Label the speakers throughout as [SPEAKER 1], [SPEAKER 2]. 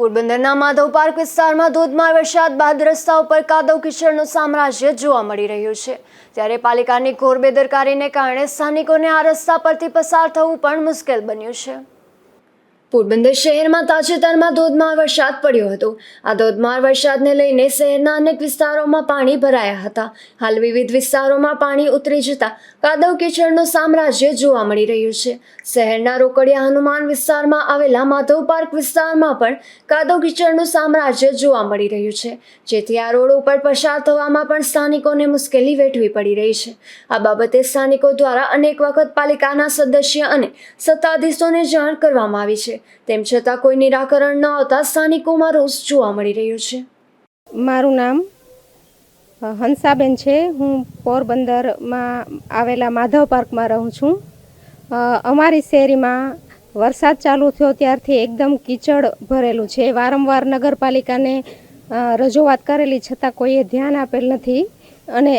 [SPEAKER 1] પોરબંદરના માધવ પાર્ક વિસ્તારમાં ધોધમાર વરસાદ બાદ રસ્તા ઉપર કાદવ કિચડનું સામ્રાજ્ય જોવા મળી રહ્યું છે. ત્યારે પાલિકાની ઘોર બેદરકારીને કારણે સ્થાનિકોને આ રસ્તા પરથી પસાર થવું પણ મુશ્કેલ બન્યું છે. પોરબંદર શહેરમાં તાજેતરમાં ધોધમાર વરસાદ પડ્યો હતો. આ ધોધમાર વરસાદને લઈને શહેરના અનેક વિસ્તારોમાં પાણી ભરાયા હતા. હાલ વિવિધ વિસ્તારોમાં પાણી ઉતરી જતા કાદવ કીચડનું સામ્રાજ્ય જોવા મળી રહ્યું છે. શહેરના રોકડિયા હનુમાન વિસ્તારમાં આવેલા માધવ પાર્ક વિસ્તારમાં પણ કાદવ કીચડનું સામ્રાજ્ય જોવા મળી રહ્યું છે. જેથી આ રોડ ઉપર પસાર થવામાં પણ સ્થાનિકોને મુશ્કેલી વેઠવી પડી રહી છે. આ બાબતે સ્થાનિકો દ્વારા અનેક વખત પાલિકાના સદસ્ય અને સત્તાધીશોને જાણ કરવામાં આવી છે. તેમ છતાં કોઈ નિરાકરણ ન આવતા સ્થાનિકોમાં રોષ જોવા મળી રહ્યો છે.
[SPEAKER 2] મારું નામ હંસાબેન છે. હું પોરબંદરમાં આવેલા માધવ પાર્કમાં રહું છું. અમારી શેરીમાં વરસાદ ચાલુ થયો ત્યારથી એકદમ કીચડ ભરેલું છે. વારંવાર નગરપાલિકાને રજૂઆત કરેલી છતાં કોઈએ ધ્યાન આપેલ નથી. અને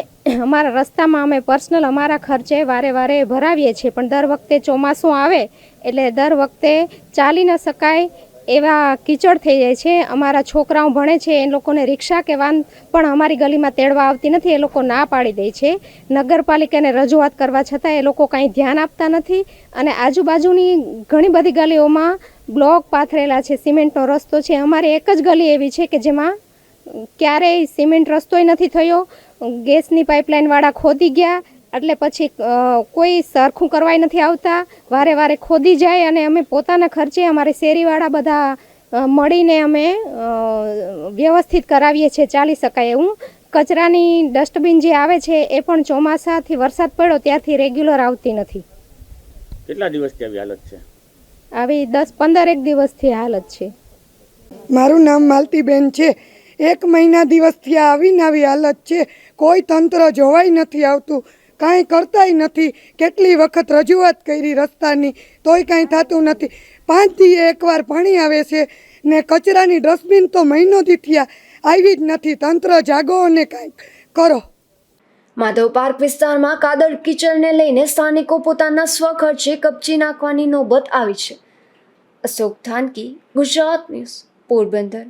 [SPEAKER 2] અમારા રસ્તામાં અમે પર્સનલ અમારા ખર્ચે વારે વારે ભરાવીએ છીએ. પણ દર વખતે ચોમાસું આવે એટલે દર વખતે ચાલી ન શકાય એવા કીચડ થઈ જાય છે. અમારા છોકરાઓ ભણે છે, એ લોકોને રિક્ષા કે વાન પણ અમારી ગલીમાં તેડવા આવતી નથી, એ લોકો ના પાડી દે છે. નગરપાલિકાને રજૂઆત કરવા છતાં એ લોકો કાંઈ ધ્યાન આપતા નથી અને આજુબાજુની ઘણી બધી ગલીઓમાં બ્લોક પાથરેલા છે, સિમેન્ટનો રસ્તો છે. અમારી એક જ ગલી એવી છે કે જેમાં ક્યારેય સિમેન્ટ રસ્તોય નથી થયો. ગેસની પાઇપલાઇનવાળા ખોદી ગયા એટલે પછી કોઈ સરખું કરવાય નથી આવતા. વારે વારે ખોદી જાય અને અમે પોતાના ખર્ચે અમારે શેરીવાળા બધા મળીને અમે વ્યવસ્થિત કરાવીએ છીએ ચાલી શકાય એવું. કચરાની ડસ્ટબિન જે આવે છે એ પણ ચોમાસાથી વરસાદ પડ્યો ત્યારથી રેગ્યુલર આવતી નથી.
[SPEAKER 3] કેટલા દિવસથી આવી હાલત છે?
[SPEAKER 2] આવી દસ પંદર એક દિવસથી હાલત છે.
[SPEAKER 4] મારું નામ માલતીબેન છે. એક મહિના દિવસથી આ આવીને આવી હાલત છે. કોઈ તંત્ર જોવાય નથી આવતું. કાંઈ કરતાય નથી. કેટલી વખત રજૂઆત કરી રસ્તાની, તોય કાંઈ થતું નથી. પાંચથી એકવાર પાણી આવે છે ને કચરાની ડસ્ટબિન તો મહિનોથી થયા, આવી જ નથી. તંત્ર જાગો અને કાંઈક કરો.
[SPEAKER 1] માધવ પાર્ક વિસ્તારમાં કાદળ કિચડને લઈને સ્થાનિકો પોતાના સ્વખર્ચે કપચી નાખવાની નોબત આવી છે. અશોક થાનકી, ગુજરાત ન્યૂઝ, પોરબંદર.